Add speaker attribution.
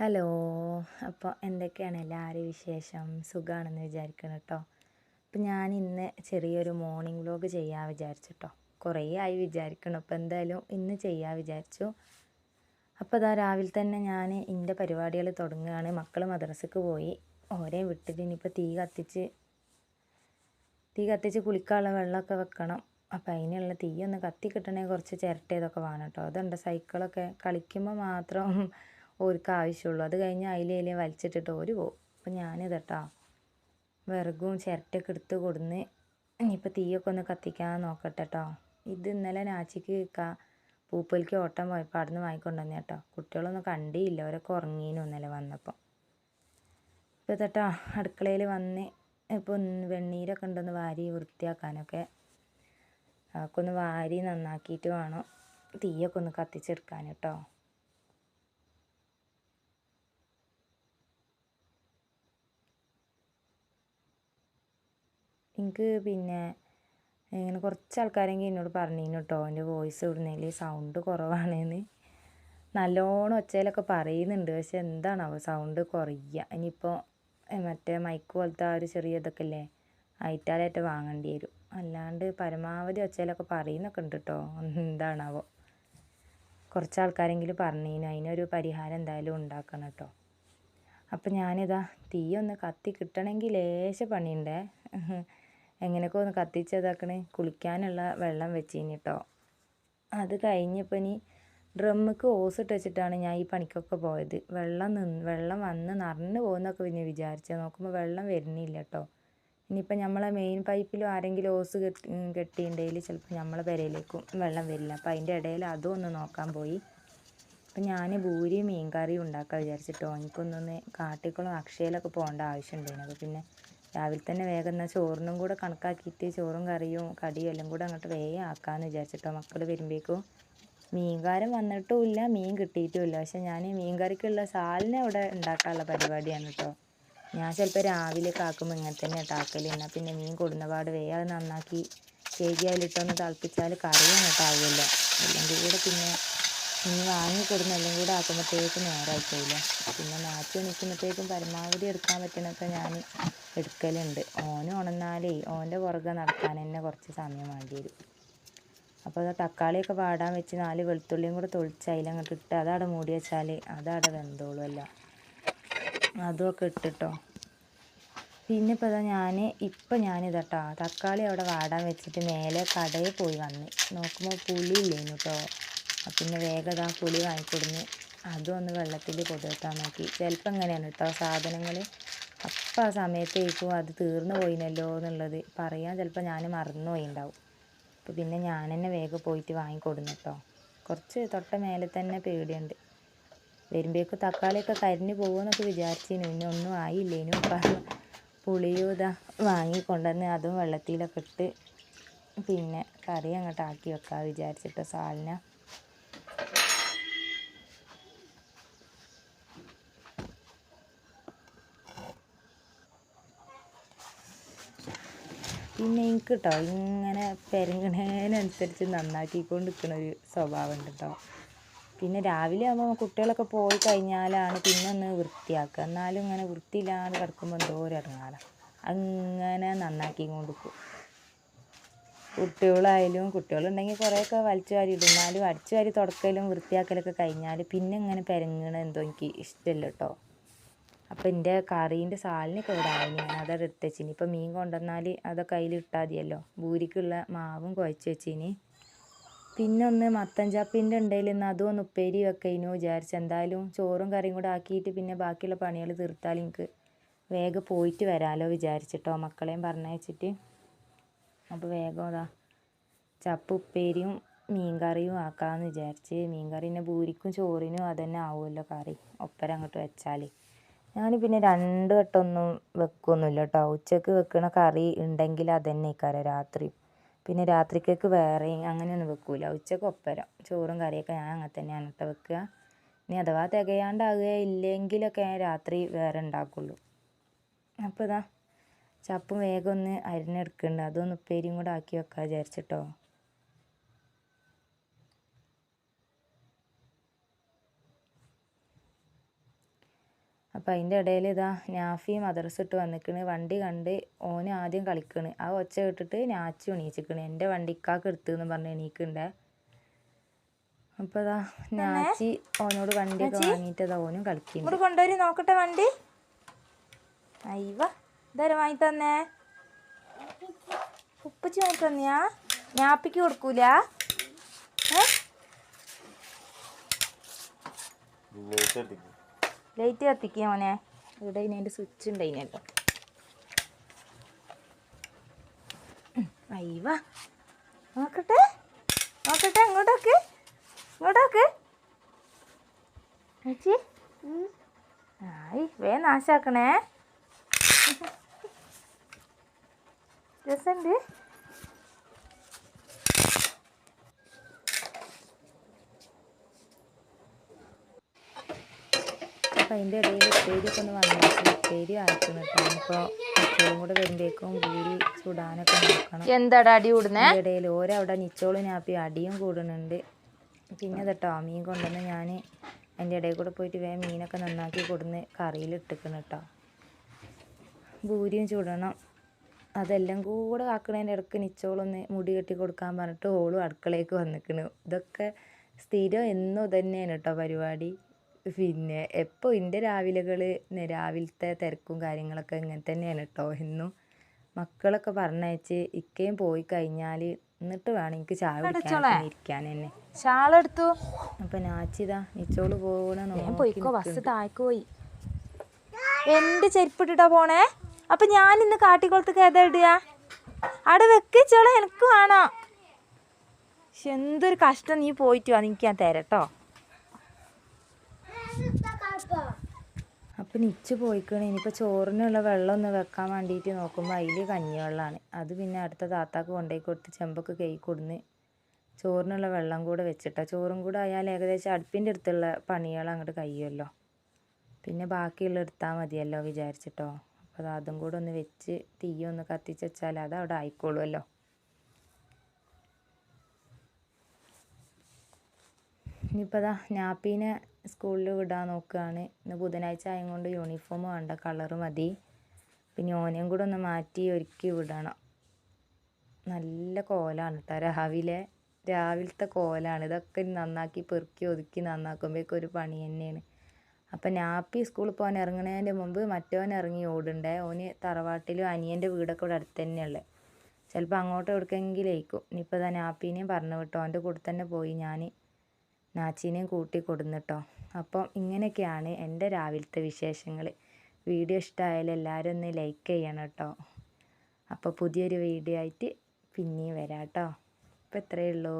Speaker 1: Hello. അപ്പോൾ എന്തൊക്കെയാണ് എല്ലാവരും വിശേഷം? സുഖമാണെന്ന് വിചാരിക്കണം കേട്ടോ അപ്പം ഞാൻ ഇന്ന് ചെറിയൊരു മോർണിംഗ് വ്ലോഗ് ചെയ്യാൻ വിചാരിച്ചു കേട്ടോ കുറേ ആയി വിചാരിക്കണം. അപ്പോൾ എന്തായാലും ഇന്ന് ചെയ്യാൻ വിചാരിച്ചു. അപ്പോൾ അതാ രാവിലെ തന്നെ ഞാൻ എന്റെ പരിപാടികൾ തുടങ്ങുകയാണ് മക്കൾ മദ്രസക്ക് പോയി. ഓരേ വിട്ടിട്ട് ഇനിയിപ്പോൾ തീ കത്തിച്ച് തീ കത്തിച്ച് കുളിക്കാനുള്ള വെള്ളമൊക്കെ വെക്കണം. അപ്പം അതിനുള്ള തീ ഒന്ന് കത്തി കിട്ടണമെങ്കിൽ കുറച്ച് ചിരട്ട ഇതൊക്കെ വേണം കേട്ടോ അതുണ്ട് സൈക്കിളൊക്കെ കളിക്കുമ്പോൾ മാത്രം ഓർക്ക് ആവശ്യമുള്ളൂ അത് കഴിഞ്ഞ് അതിലേലേ വലിച്ചിട്ടിട്ട് ഓര് പോകും അപ്പം ഞാനിത് കേട്ടോ വിറകും ചിരട്ടയൊക്കെ എടുത്ത് കൊടുന്ന് ഇനിയിപ്പോൾ തീയൊക്കെ ഒന്ന് കത്തിക്കാൻ നോക്കട്ടെ കേട്ടോ ഇത് ഇന്നലെ നാച്ചിക്ക് കാ പൂപ്പലിക്ക് ഓട്ടം പോയപ്പോൾ അവിടെ നിന്ന് വാങ്ങിക്കൊണ്ടുവന്നെ കേട്ടോ കുട്ടികളൊന്നും കണ്ടിയില്ല അവരൊക്കെ ഉറങ്ങീനു ഇന്നലെ വന്നപ്പോൾ ഇപ്പോൾ തട്ടോ അടുക്കളയിൽ വന്ന് ഇപ്പോൾ വെണ്ണീരൊക്കെ ഉണ്ടെന്ന് വാരി വൃത്തിയാക്കാനൊക്കെ അതൊക്കെ ഒന്ന് വാരി നന്നാക്കിയിട്ട് വേണം തീയൊക്കെ ഒന്ന് കത്തിച്ചെടുക്കാൻ കേട്ടോ എനിക്ക് പിന്നെ ഇങ്ങനെ കുറച്ച് ആൾക്കാരെങ്കിലും എന്നോട് പറഞ്ഞിരുന്നു കേട്ടോ എന്റെ വോയിസ് ഇടുന്നതിൽ സൗണ്ട് കുറവാണെന്ന്. നല്ലോണം ഒച്ചയിലൊക്കെ പറയുന്നുണ്ട് പക്ഷെ എന്താണാവോ സൗണ്ട് കുറയുക ഇനിയിപ്പോൾ മറ്റേ മൈക്ക് പോലത്തെ ആ ഒരു ചെറിയ ഇതൊക്കെ ഇല്ലേ ഐറ്റാലായിട്ട് വാങ്ങേണ്ടി വരും. അല്ലാണ്ട് പരമാവധി ഒച്ചയിലൊക്കെ പറയുന്നൊക്കെ ഉണ്ട് കേട്ടോ എന്താണാവോ കുറച്ച് ആൾക്കാരെങ്കിലും പറഞ്ഞിരുന്നു അതിനൊരു പരിഹാരം എന്തായാലും ഉണ്ടാക്കണം കേട്ടോ അപ്പം ഞാനിതാ തീയൊന്ന് കത്തി കിട്ടണമെങ്കിൽ ലേശം പണിയുണ്ടേ. എങ്ങനെയൊക്കെ ഒന്ന് കത്തിച്ചതാക്കണേ? കുളിക്കാനുള്ള വെള്ളം വെച്ചിന് കേട്ടോ അത് കഴിഞ്ഞപ്പോൾ ഇനി ഡ്രമ്മക്ക് ഓസ് ഇട്ട് വെച്ചിട്ടാണ് ഞാൻ ഈ പണിക്കൊക്കെ പോയത്. വെള്ളം നിന്ന് വെള്ളം വന്ന് നിറഞ്ഞു പോകുന്നൊക്കെ പിന്നെ വിചാരിച്ചത്. നോക്കുമ്പോൾ വെള്ളം വരുന്നില്ല കേട്ടോ ഇനിയിപ്പോൾ നമ്മളെ മെയിൻ പൈപ്പിലും ആരെങ്കിലും ഓസ് കെട്ടി കെട്ടിയിട്ടുണ്ടെങ്കിൽ ചിലപ്പോൾ നമ്മളെ പെരയിലേക്കും വെള്ളം വരില്ല. അപ്പോൾ അതിന്റെ ഇടയിൽ അതും ഒന്ന് നോക്കാൻ പോയി. അപ്പം ഞാൻ ഭൂരിയും മീൻ കറിയും ഉണ്ടാക്കാൻ വിചാരിച്ചിട്ടോ എനിക്കൊന്നൊന്ന് കാട്ടിക്കുളം അക്ഷയയിലൊക്കെ പോകേണ്ട ആവശ്യമുണ്ടായിരുന്നു അപ്പോൾ പിന്നെ രാവിലെ തന്നെ വേഗം എന്നാൽ ചോറിനും കൂടെ കണക്കാക്കിയിട്ട് ചോറും കറിയും കടിയും എല്ലാം കൂടെ അങ്ങോട്ട് വേഗം ആക്കാമെന്ന് വിചാരിച്ചിട്ടോ. മക്കൾ വരുമ്പോഴേക്കും മീൻകാരൻ വന്നിട്ടുമില്ല മീൻ കിട്ടിയിട്ടുമില്ല പക്ഷെ ഞാൻ മീൻ കറിക്കുള്ള സാലിനെ അവിടെ ഉണ്ടാക്കാനുള്ള പരിപാടിയാണ് കേട്ടോ ഞാൻ ചിലപ്പോൾ രാവിലെ കാക്കുമ്പോൾ ഇങ്ങനെ തന്നെ കേട്ടോ ആക്കൽ എന്നാൽ പിന്നെ മീൻ കൊടുന്ന പാട് വേഗം നന്നാക്കി കേജി അതിലിട്ടൊന്ന് തിളപ്പിച്ചാൽ കറിയും അങ്ങോട്ട് ആവുമല്ലോ. അല്ലെങ്കിൽ കൂടെ പിന്നെ ഇനി വാങ്ങി കൊടുന്ന് എല്ലാം കൂടെ ആക്കുമ്പോഴത്തേക്കും നേരമായിട്ടില്ല പിന്നെ നാച്ചു നിൽക്കുമ്പോഴത്തേക്കും പരമാവധി എടുക്കാൻ പറ്റണൊക്കെ ഞാൻ എടുക്കലുണ്ട്. ഓന് ഉണന്നാലേ ഓന്റെ പുറകെ നടക്കാൻ തന്നെ കുറച്ച് സമയം വേണ്ടി വരും. അപ്പോൾ അത് തക്കാളിയൊക്കെ വാടാൻ വെച്ച് നാല് വെളുത്തുള്ളിയും കൂടെ തൊളിച്ച് അതിലങ്ങോട്ട് ഇട്ട് അതവിടെ മൂടി വെച്ചാൽ അതവിടെ വെന്തോളുമല്ല അതുമൊക്കെ ഇട്ടിട്ടോ. പിന്നെ ഇപ്പോൾ ഇതാ ഞാൻ ഇപ്പം ഞാനിതട്ടോ. തക്കാളി അവിടെ വാടാൻ വെച്ചിട്ട് മേലെ കടയിൽ പോയി വന്ന്. നോക്കുമ്പോൾ പുളി ഇല്ലേനു കേട്ടോ പിന്നെ വേഗം ഇതാ പുളി വാങ്ങിക്കൊടുന്ന്. അതും ഒന്ന് വെള്ളത്തിൽ പൊതുവെത്താൻ നോക്കി. ചിലപ്പോൾ എങ്ങനെയാണ് കേട്ടോ സാധനങ്ങൾ അപ്പം ആ സമയത്തേക്കും അത് തീർന്നു പോയിനല്ലോ എന്നുള്ളത് പറയാൻ ചിലപ്പോൾ ഞാൻ മറന്നു പോയിണ്ടാവും അപ്പോൾ പിന്നെ ഞാൻ തന്നെ വേഗം പോയിട്ട് വാങ്ങിക്കൊടുന്നു കേട്ടോ കുറച്ച് തൊട്ട മേലെ തന്നെ പേടിയുണ്ട്. വരുമ്പോഴേക്കും തക്കാളിയൊക്കെ കരിഞ്ഞു പോകുമെന്നൊക്കെ വിചാരിച്ചിനു. ഇനി ഒന്നും ആയില്ലേനു പുളിയും ഇതാ വാങ്ങിക്കൊണ്ടുവന്ന് അതും വെള്ളത്തിലൊക്കെ ഇട്ട് പിന്നെ കറി അങ്ങോട്ട് ആക്കി വെക്കാൻ വിചാരിച്ചിട്ട് സാലിന പിന്നെ എനിക്ക് കേട്ടോ ഇങ്ങനെ പെരങ്ങണേനനുസരിച്ച് നന്നാക്കിക്കൊണ്ട് നിൽക്കുന്ന ഒരു സ്വഭാവം ഉണ്ട് കേട്ടോ പിന്നെ രാവിലെ ആകുമ്പോൾ കുട്ടികളൊക്കെ പോയി കഴിഞ്ഞാലാണ് പിന്നെ ഒന്ന് വൃത്തിയാക്കുക. എന്നാലും ഇങ്ങനെ വൃത്തിയില്ലാതെ കിടക്കുമ്പോൾ എന്തോ ഒരു അങ്ങനെ നന്നാക്കി കൊണ്ട് പോകും കുട്ടികളായാലും കുട്ടികളുണ്ടെങ്കിൽ കുറേയൊക്കെ വലിച്ചു വാരി ഇടും. എന്നാലും അടിച്ചു വാരി തുടക്കലും വൃത്തിയാക്കലൊക്കെ കഴിഞ്ഞാൽ പിന്നെ ഇങ്ങനെ പെരങ്ങണ എന്തോ എനിക്ക് ഇഷ്ടമില്ല കേട്ടോ. അപ്പോൾ എന്റെ കറീന്റെ സാലിനൊക്കെ ആയി ഞാൻ അതവിടെ എടുത്ത് വെച്ചിനി ഇപ്പോൾ മീൻ കൊണ്ടുവന്നാൽ അതൊക്കെ അതിൽ ഇട്ടാൽ മതിയല്ലോ ഭൂരിക്കുള്ള മാവും കുഴച്ച് വെച്ചിനി. പിന്നെ ഒന്ന് മത്തൻ ചാപ്പിന്റെ ഉണ്ടെങ്കിൽ ഇന്ന് അതും ഒന്ന് ഉപ്പേരി വെക്കഴിഞ്ഞു വിചാരിച്ച്. എന്തായാലും ചോറും കറിയും കൂടെ ആക്കിയിട്ട് പിന്നെ ബാക്കിയുള്ള പണികൾ തീർത്താൽ എനിക്ക് വേഗം പോയിട്ട് വരാമല്ലോ വിചാരിച്ചിട്ടോ മക്കളെയും പറഞ്ഞയച്ചിട്ട്. അപ്പോൾ വേഗം അതാ ചപ്പ് ഉപ്പേരിയും മീൻ കറിയും ആക്കാമെന്ന് വിചാരിച്ച്. മീൻ കറി പിന്നെ ഭൂരിക്കും ചോറിനും അതന്നെ ആവുമല്ലോ കറി. ഒപ്പരം അങ്ങോട്ട് വെച്ചാൽ ഞാൻ പിന്നെ രണ്ട് വട്ടമൊന്നും വെക്കൊന്നുമില്ല കേട്ടോ ഉച്ചയ്ക്ക് വെക്കണ കറി ഉണ്ടെങ്കിൽ അതന്നെ ഇക്കാരം രാത്രി. പിന്നെ രാത്രിക്കേക്ക് വേറെ അങ്ങനെയൊന്നും വെക്കൂല. ഉച്ചയ്ക്ക് ഒപ്പരം. ചോറും കറിയൊക്കെ ഞാൻ അങ്ങനെ തന്നെയാണ് കേട്ടോ വെക്കുക ഇനി അഥവാ തികയാണ്ടാകുക ഇല്ലെങ്കിലൊക്കെ ഞാൻ രാത്രി വേറെ ഉണ്ടാക്കുള്ളൂ. അപ്പോൾ ഇതാ ചപ്പും വേഗം ഒന്ന് അരിഞ്ഞെടുക്കുന്നുണ്ട് അതൊന്ന് ഉപ്പേരിയും കൂടെ ആക്കി വെക്കാം വിചാരിച്ചിട്ടോ. അപ്പം അതിന്റെ ഇടയിൽ ഇതാ നാഫി മദർസ് ഇട്ട് വന്നിക്കണ്. വണ്ടി കണ്ട് ഓന് ആദ്യം കളിക്കണ്. ആ ഒച്ച കേട്ടിട്ട് ഞാച്ചു എണീച്ചിക്കണ്. എന്റെ വണ്ടിക്കാക്ക് എടുത്തു എന്ന് പറഞ്ഞ് എണീക്കണ്ടേ? അപ്പോൾ അതാ നാച്ചി ഓനോട് വണ്ടിയൊക്കെ വാങ്ങിയിട്ട് അതാ ഓനും കളിക്കുന്നുണ്ട്
Speaker 2: കൊണ്ടുവരും കൊണ്ടുവരി നോക്കട്ടെ വണ്ടി. അയ്യവ ഇതാരെ വാങ്ങി തന്നേ? ഉപ്പച്ചി വാങ്ങി തന്നെയാ? ഞാപ്പിക്ക് കൊടുക്കൂല? ഏ? ലൈറ്റ് കത്തിക്കുക മോനെ.
Speaker 1: ഇവിടെ ഇനി എന്റെ സ്വിച്ച് ഉണ്ടായിനല്ലോ.
Speaker 2: അയ്യവ നോക്കട്ടെ. നോക്കട്ടെ ഇങ്ങോട്ടൊക്കെ ഇങ്ങോട്ടൊക്കെ ആയി വേ നാശാക്കണേ. രസമുണ്ട്
Speaker 1: അപ്പം അതിന്റെ ഇടയിൽ ഉപ്പേരിയൊക്കെ ഒന്ന് വന്നിട്ട് ഉപ്പേരി ആക്കണം കേട്ടോ. ഇപ്പോൾ ഉച്ചയും കൂടെ വരുമ്പോഴേക്കും പൂരി ചുടാനൊക്കെ നോക്കണം.
Speaker 2: എന്താടാ അടി കൂടുന്നേ?
Speaker 1: അതിന്റെ ഇടയിൽ ഓരവിടെ നിച്ചോളും ഞാപ്പി അടിയും കൂടുന്നുണ്ട്. പിന്നെ കേട്ടോ മീൻ കൊണ്ടുവന്ന് ഞാൻ അതിന്റെ ഇടയിൽ കൂടെ പോയിട്ട് വേഗം മീനൊക്കെ നന്നാക്കി കൊടുന്ന് കറിയിൽ ഇട്ടിക്കണം കേട്ടോ. ഭൂരിയും ചുടണം. അതെല്ലാം കൂടെ ആക്കണതിന്റെ ഇടയ്ക്ക് നിച്ചോളൊന്ന് മുടി കെട്ടി കൊടുക്കാൻ പറഞ്ഞിട്ട് ഓളും അടുക്കളയ്ക്ക് വന്നിക്കണു ഇതൊക്കെ സ്ഥിരം എന്നും തന്നെയാണ് കേട്ടോ പരിപാടി. പിന്നെ എപ്പോൾ എന്റെ രാവിലകൾ രാവിലത്തെ തിരക്കും കാര്യങ്ങളൊക്കെ ഇങ്ങനെ തന്നെയാണ് കേട്ടോ എന്നും മക്കളൊക്കെ പറഞ്ഞയച്ച് ഇക്കയും പോയി കഴിഞ്ഞാൽ എന്നിട്ട് വേണം എനിക്ക് ചായ കുടിക്കാൻ ഇരിക്കാൻ തന്നെ.
Speaker 2: ഷാളെടുത്തു
Speaker 1: അപ്പം നാച്ചിതാ നിച്ചോൾ പോകണ
Speaker 2: പോയിക്കോ ബസ് താഴേക്ക് പോയി. എന്റെ ചെരുപ്പിട്ടിട്ടാ പോണേ? അപ്പൊ ഞാൻ ഇന്ന് കാട്ടിക്കുളത്തേക്ക് ഏതാ ഇടുക? അവിടെ വെക്കിച്ചോളെ എനിക്ക് വേണം. പക്ഷെ എന്തൊരു കഷ്ടം നീ പോയിട്ട് വാ എനിക്ക് ഞാൻ തരട്ടോ
Speaker 1: അപ്പം നിച്ച് പോയിക്കണ്. ഇനിയിപ്പോൾ ചോറിനുള്ള വെള്ളം ഒന്ന് വെക്കാൻ വേണ്ടിയിട്ട് നോക്കുമ്പോൾ അതിൽ കഞ്ഞിവെള്ളമാണ് അത് പിന്നെ അടുത്ത താത്താക്ക് കൊണ്ടുപോയി കൊടുത്ത് ചെമ്പൊക്കെ കൈ കൊടുന്ന് ചോറിനുള്ള വെള്ളം കൂടെ വെച്ചിട്ടാ. ചോറും കൂടെ ആയാൽ ഏകദേശം അടുപ്പിന്റെ അടുത്തുള്ള പണികൾ അങ്ങോട്ട് കഴിയുമല്ലോ പിന്നെ ബാക്കിയുള്ള എടുത്താൽ മതിയല്ലോ വിചാരിച്ചിട്ടോ. അപ്പോൾ അത് കൂടെ ഒന്ന് വെച്ച് തീ ഒന്ന് കത്തിച്ച് വെച്ചാൽ അത് അവിടെ ആയിക്കോളുമല്ലോ ഇനിയിപ്പോൾ അതാ നാപ്പീനെ സ്കൂളിൽ വിടാൻ നോക്കുകയാണ് ഇന്ന് ബുധനാഴ്ച ആയതുകൊണ്ട് യൂണിഫോം വേണ്ട കളറ് മതി. പിന്നെ ഓനെയും കൂടെ ഒന്ന് മാറ്റി ഒരുക്കി വിടണം. നല്ല കോലാണ് കേട്ടോ രാവിലെ. രാവിലത്തെ കോലാണ്. ഇതൊക്കെ നന്നാക്കി പെറുക്കി ഒതുക്കി നന്നാക്കുമ്പോഴേക്കും ഒരു പണി തന്നെയാണ്. അപ്പം നാപ്പി സ്കൂളിൽ പോകാൻ ഇറങ്ങുന്നതിന്റെ മുമ്പ് മറ്റവൻ ഇറങ്ങി ഓടുണ്ടേ ഓന് തറവാട്ടിലും അനിയന്റെ വീടൊക്കെ ഇവിടെ അടുത്ത് തന്നെയുള്ളത് ചിലപ്പോൾ അങ്ങോട്ട് എവിടേക്കെങ്കിലായിരിക്കും ഇനിയിപ്പോൾ നാപ്പീനെയും പറഞ്ഞു വിട്ടോ. അവന്റെ കൂടെ തന്നെ പോയി ഞാൻ നാച്ചീനെയും കൂട്ടി കൊടുന്നിട്ടോ. അപ്പം ഇങ്ങനെയൊക്കെയാണ് എന്റെ രാവിലത്തെ വിശേഷങ്ങൾ. വീഡിയോ ഇഷ്ടമായാലും എല്ലാവരും ഒന്ന് ലൈക്ക് ചെയ്യണം കേട്ടോ. അപ്പോൾ പുതിയൊരു വീഡിയോ ആയിട്ട് പിന്നെയും വരാം കേട്ടോ. അപ്പോൾ ഇത്രയേ ഉള്ളൂ.